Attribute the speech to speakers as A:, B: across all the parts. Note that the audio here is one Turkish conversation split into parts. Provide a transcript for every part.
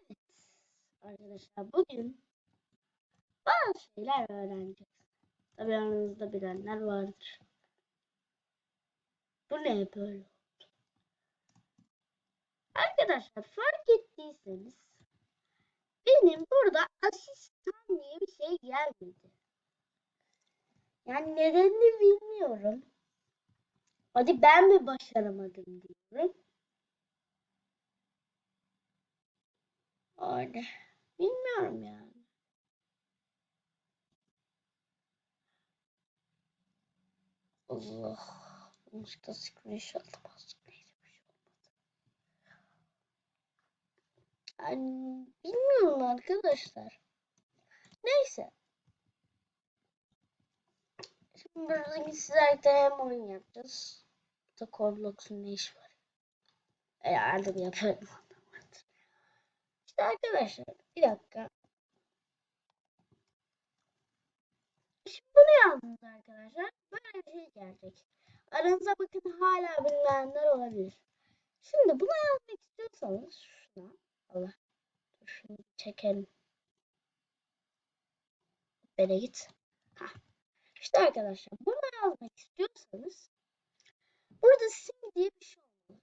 A: Evet arkadaşlar bugün bazı şeyler öğreneceğiz. Tabii aranızda bilenler vardır. Bu ne böyle oldu? Arkadaşlar fark ettiyseniz benim burada asistan diye bir şey gelmedi. Yani nedenini bilmiyorum. Hadi ben mi başaramadım diyorum. Öyle. Bilmiyorum yani. Allah. Usta screenshot bastım. Neyse bir şey olmadı. Yani bilmiyorum arkadaşlar. Neyse. Şimdi burada sizlerle hem oyun yapacağız. Da Corvlox'un ne işi var? Herhalde bir yaparım. İşte arkadaşlar bir dakika. Şimdi bunu yazdınız arkadaşlar. Böyle bir şey gelecek. Aranıza bakın hala bilmeyenler olabilir. Şimdi bunu yazmak istiyorsanız şuna. Allah. Şunu çekelim. Böyle git. Hah. İşte arkadaşlar bunu yazmak istiyorsanız burada sim diye bir şey olmalı.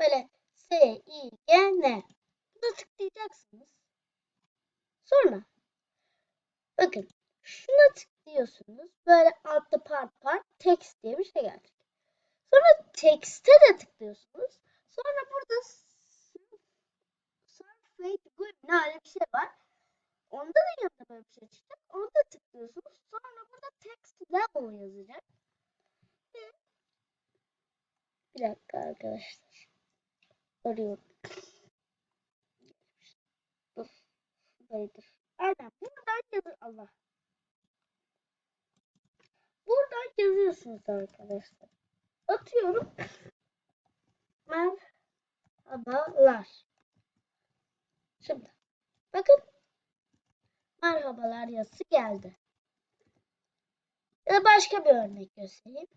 A: Böyle S, I, G, N. Buna tıklayacaksınız. Sonra bakın şuna tıklıyorsunuz. Böyle altta part part text diye bir şey gelecek. Sonra text'e de tıklıyorsunuz. Sonra burada surface good ne öyle bir şey var. Onda da yanında böyle bir şey çıkacak. Onu da tıklıyorsunuz. Sonra burada text level yazacak. Bir dakika arkadaşlar. Arıyorum. Dur. Şuradaydır. Aynen. Buradan yazın. Allah. Buradan yazıyorsunuz arkadaşlar. Atıyorum. Merhabalar. Şimdi. Bakın. Merhabalar yazısı geldi. Ya da başka bir örnek göstereyim.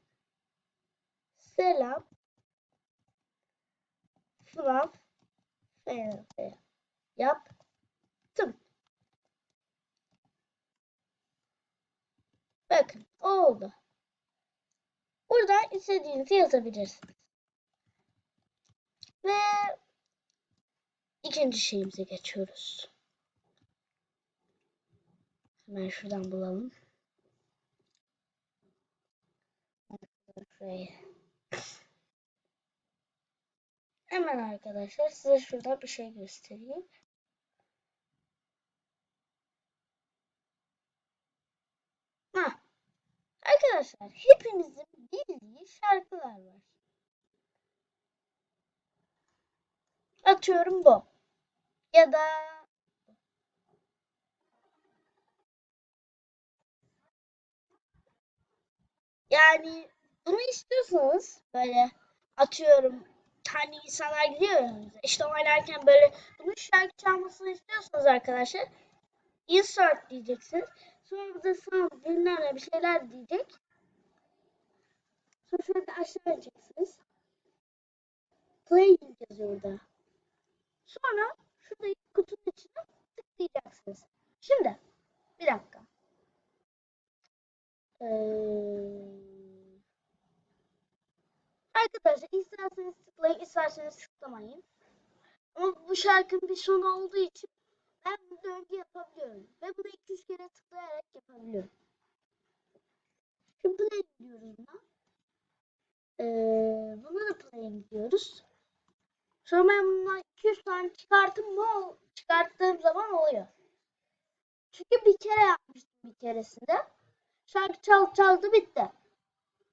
A: Selam. Flav. Fe. Yaptım. Bakın oldu. Buradan istediğinizi yazabilirsiniz. Ve ikinci şeyimize geçiyoruz. Hemen şuradan bulalım. Şurayı. Hemen arkadaşlar size şurada bir şey göstereyim. Ha. Arkadaşlar hepimizin bildiği şarkılar var. Atıyorum bu. Ya da yani bunu istiyorsanız böyle atıyorum hani insanlar gidiyor önünüze. İşte oynarken böyle bunun şarkı çalmasını istiyorsanız arkadaşlar insert diyeceksiniz. Sonra burada sound bilmem ne bir şeyler diyecek. Sonra şöyle aşağı ineceksiniz. Playing yazıyor burada. Sonra şurada kutunun içine tıklayacaksınız. Şimdi bir dakika. Ee, arkadaşlar isterseniz tıklayın, isterseniz tıklamayın. Ama bu şarkının bir sonu olduğu için ben bu döngü yapabiliyorum. Ve bunu 200 kere tıklayarak yapabiliyorum. Şimdi play diyoruz buna. Ee, buna da play diyoruz. Sonra ben bundan 200 tane çıkarttım mı çıkarttığım zaman oluyor. Çünkü bir kere yapmıştım bir keresinde. Şarkı çal çaldı bitti.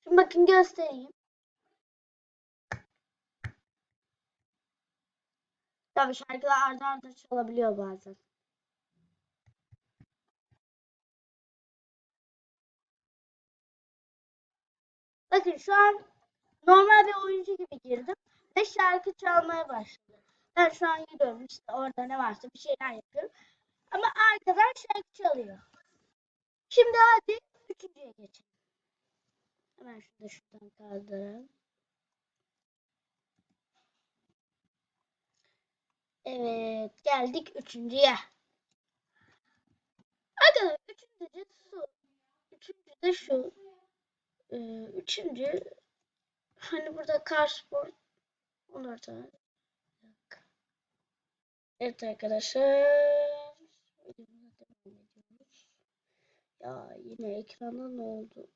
A: Şimdi bakın göstereyim. Tabii şarkılar arda arda çalabiliyor bazen. Bakın şu an normal bir oyuncu gibi girdim ve şarkı çalmaya başladı. Ben şu an gidiyorum işte orada ne varsa bir şeyler yapıyorum. Ama arkadan şarkı çalıyor. Şimdi hadi üçüncüye geçelim. Hemen şunu da şuradan kaldıralım. Evet geldik üçüncüye. Arkadaşlar üçüncü de şu. Üçüncü de şu. Üçüncü hani burada car sport onlar da. Evet arkadaşlar. Ya yine ekranda ne oldu?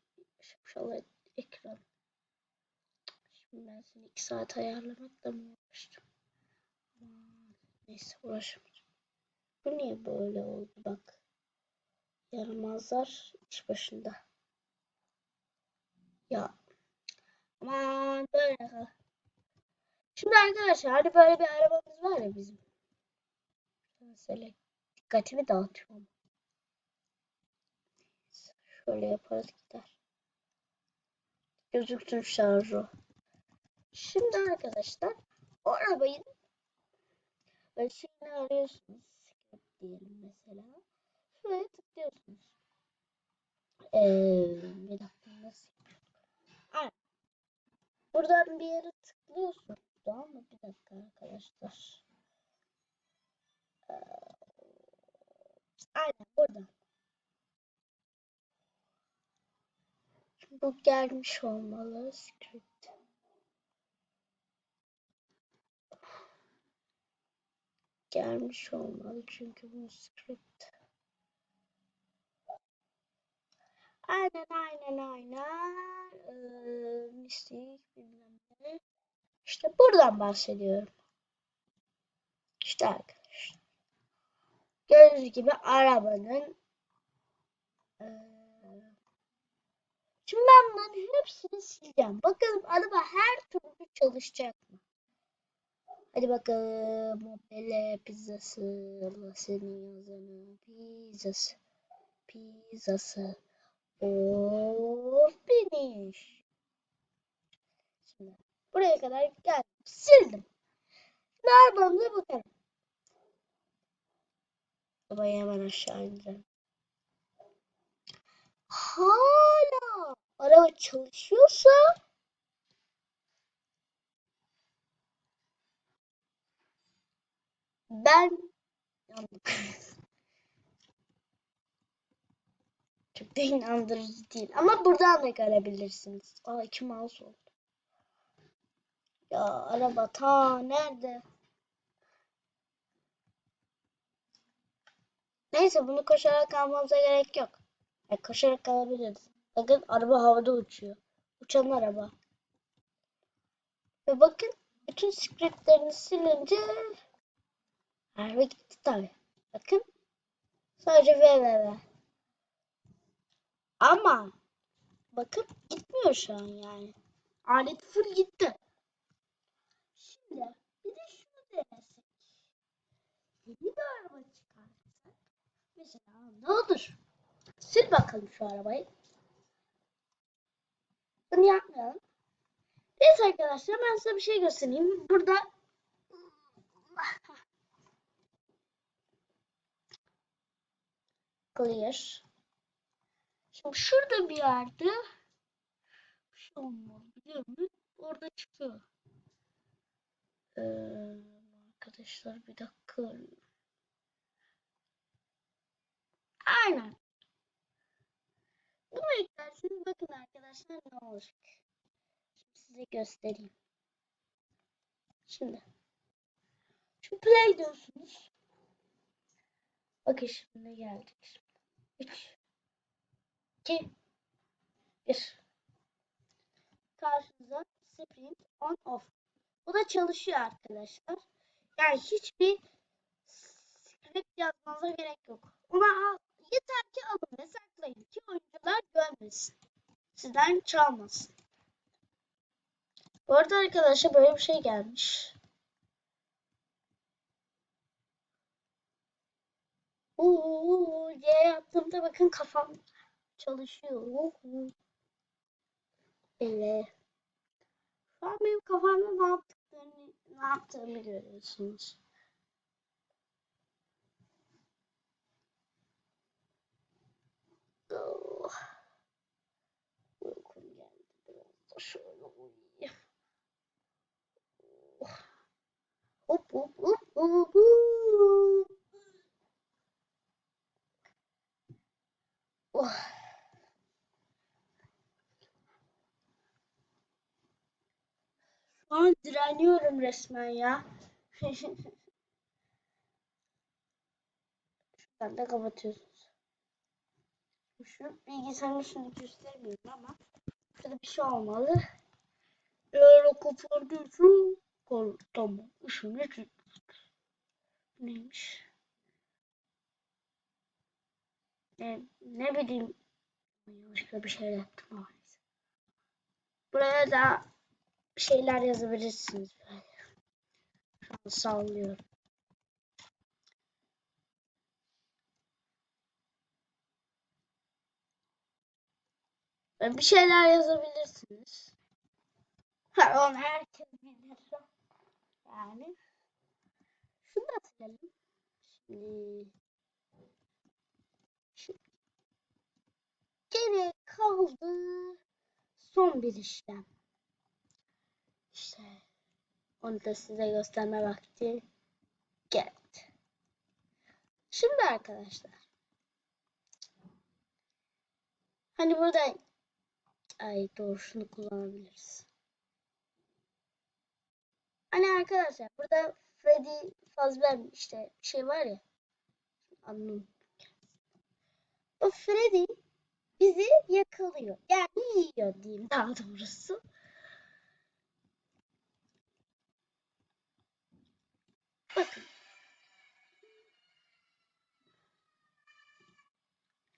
A: Şapşal ekran. Şimdi ben seni iki saat ayarlamakla mı uğraştım? Neyse uğraşamayacağım. Bu niye böyle oldu bak. Yaramazlar iş başında. Ya. Aman böyle. Şimdi arkadaşlar hani böyle bir arabamız var ya bizim. Mesela dikkatimi dağıtıyor ama. Şöyle yaparız gider. Gözüksün şarjı. Şimdi arkadaşlar o arabayı böyle şeyini arıyorsunuz. Diyelim mesela. Şuraya tıklıyorsunuz. Ee, bir dakika nasıl Aynen. Buradan bir yere tıklıyorsunuz. Tamam mı? Bir dakika arkadaşlar. Ee, aynen buradan. Bu gelmiş olmalı. Script. Gelmiş olmalı çünkü bu script. Aynen aynen aynen. Ee, mistik bilmem ne. İşte buradan bahsediyorum. İşte arkadaşlar. Gördüğünüz gibi arabanın ee, Şimdi ben bunların hepsini sileceğim. Bakalım araba her türlü çalışacak mı? Hadi bakalım. Mobile pizzası. Allah senin yazanı. Pizzası. Pizzası. Of finish. Şimdi buraya kadar geldim. Sildim. Şimdi arabamıza bakalım. Arabayı hemen aşağı indireceğim. Hala araba çalışıyorsa ben yandım. Çok da inandırıcı değil. Ama buradan da görebilirsiniz. Aa iki mouse oldu. Ya araba ta nerede? Neyse bunu koşarak almamıza gerek yok. Yani koşarak alabiliriz. Bakın araba havada uçuyor. Uçan araba. Ve bakın bütün scriptlerini silince araba gitti tabi. Bakın sadece www. Ama bakın gitmiyor şu an yani. Alet full gitti. Şimdi bir de şunu denesek. Yeni bir araba çıkartsak. Mesela ne olur? Sil bakalım şu arabayı. Bunu yapmayalım. Neyse arkadaşlar ben size bir şey göstereyim. Burada clear. Şurada bir yerde bir şey olmalı biliyor musun? Orada çıkıyor. Ee, arkadaşlar bir dakika. Aynen. Bunu eklerseniz bakın arkadaşlar ne olacak. Şimdi size göstereyim. Şimdi. Şu play diyorsunuz. Bakın şimdi geldik. 3 2 1 Karşınıza sprint on off. Bu da çalışıyor arkadaşlar. Yani hiçbir script yazmanıza gerek yok. Ona al, yeter ki alın ve saklayın ki oyuncular görmesin. Sizden çalmasın. Bu arada arkadaşlar böyle bir şey gelmiş. Uuu diye yaptığımda bakın kafam çalışıyor. Evet. Şu an benim kafamda ne yaptıklarını, ne yaptığımı görüyorsunuz. Oh. Uykum geldi. Oh Uhu. Oh. Şu an direniyorum resmen ya. Şuradan da kapatıyorsunuz. Şu bilgisayarın üstünü göstermiyorum ama şurada bir şey olmalı. Eğer o kapatıyorsa kol tamam. Işını çık. Neymiş? Ne, ne bileyim. Yanlışlıkla bir şey yaptım ama. Buraya da şeyler yazabilirsiniz. Şu an sallıyorum. Bir şeyler yazabilirsiniz. Ha, onu herkes bilir. Yani. Şunu da silelim. Şimdi. Şimdi. Geri kaldı. Son bir işlem. Onu da size gösterme vakti geldi. Şimdi arkadaşlar. Hani burada ay doğru şunu kullanabiliriz. Hani arkadaşlar burada Freddy Fazbear işte şey var ya. Anladım. O Freddy bizi yakalıyor. Yani yiyor diyeyim daha doğrusu. Bakın.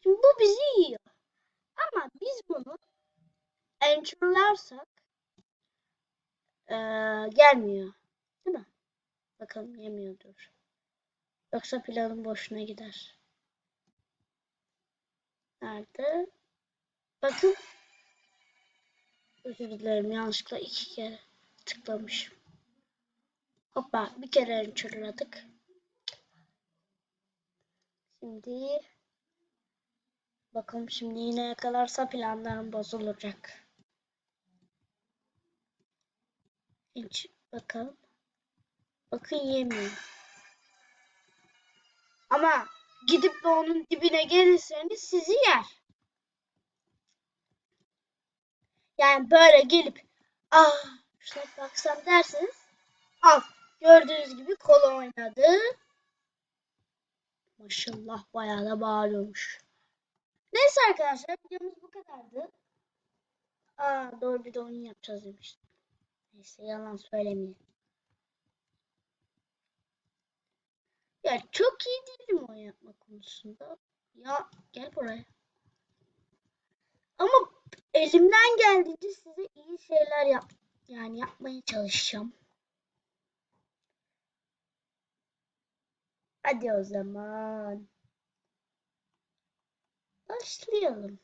A: Şimdi bu bizi yiyor. Ama biz bunu enterlarsak ee, gelmiyor. Değil mi? Bakalım yemiyordur. Yoksa planın boşuna gider. Nerede? Bakın. Özür dilerim yanlışlıkla iki kere tıklamışım. Hoppa bir kere enterladık. Şimdi bakalım şimdi yine yakalarsa planlarım bozulacak. Hiç bakalım. Bakın yemiyor. Ama gidip de onun dibine gelirseniz sizi yer. Yani böyle gelip ah şuna baksam derseniz al. Gördüğünüz gibi kol oynadı. Maşallah bayağı da bağırıyormuş. Neyse arkadaşlar videomuz bu kadardı. Aa doğru bir de oyun yapacağız demiştim. Neyse yalan söylemeyeyim. Ya çok iyi değilim oyun yapma konusunda. Ya gel buraya. Ama elimden geldiğince size iyi şeyler yap yani yapmaya çalışacağım. Hadi o zaman. Başlayalım.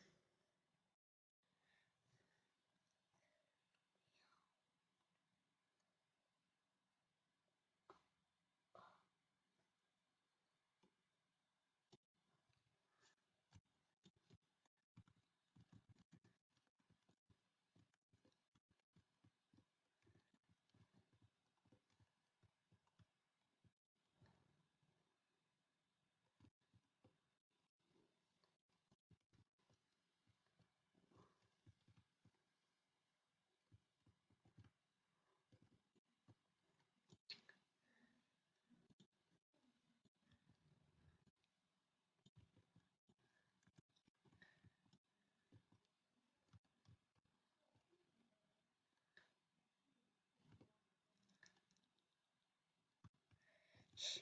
A: much.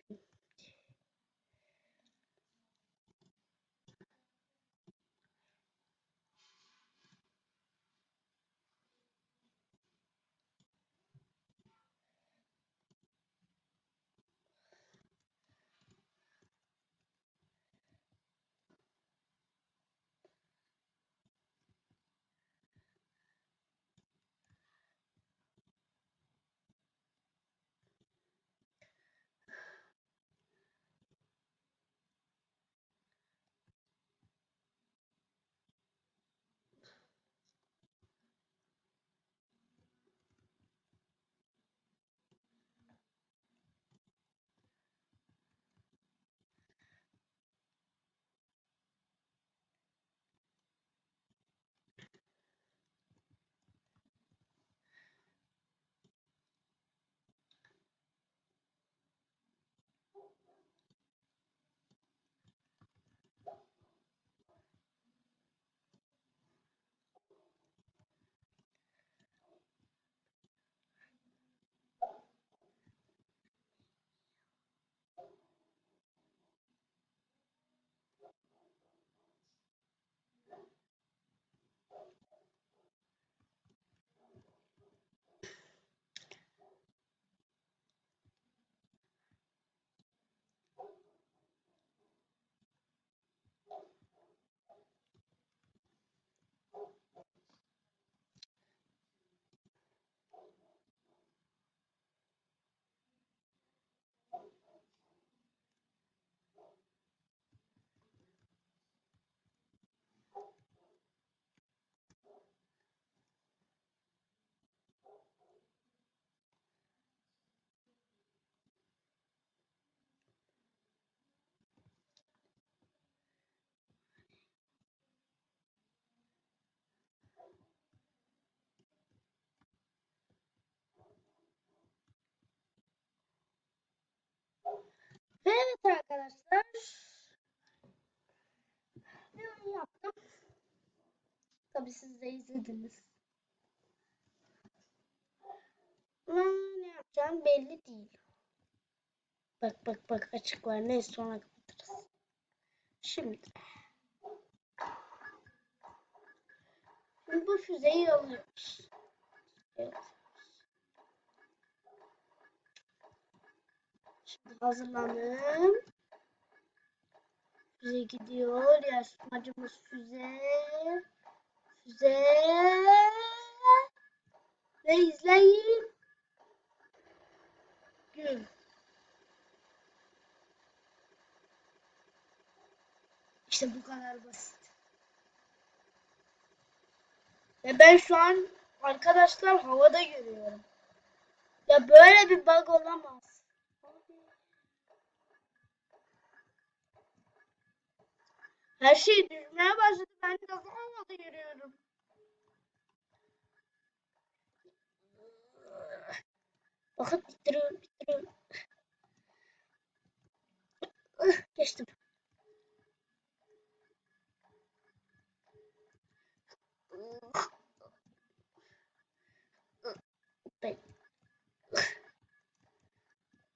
A: Evet arkadaşlar. Ben yaptım. Tabi siz de izlediniz. Ben ne yapacağım belli değil. Bak bak bak açık var. Neyse sonra kapatırız. Şimdi. Bu füzeyi alıyoruz. Evet. Şimdi hazırlanın. Füze gidiyor. Yarışmacımız füze. Füze. Ve izleyin. Gül. İşte bu kadar basit. Ve ben şu an arkadaşlar havada görüyorum. Ya böyle bir bug olamaz. Her şey düşmeye başladı. Ben de havada görüyorum. Bakın bittiriyorum. Ih, Geçtim.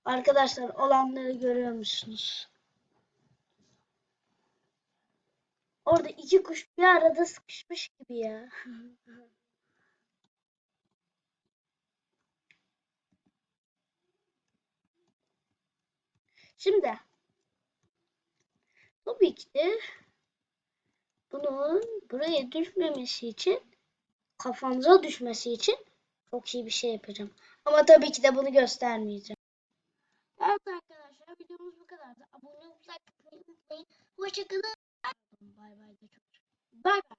A: Arkadaşlar olanları görüyor musunuz? Orada iki kuş bir arada sıkışmış gibi ya. Şimdi tabii ki de bunun buraya düşmemesi için kafanıza düşmesi için çok iyi bir şey yapacağım. Ama tabii ki de bunu göstermeyeceğim. Evet arkadaşlar videomuz bu kadardı. Abone olmayı, unutmayın. Hoşçakalın. Bye bye. Bye bye.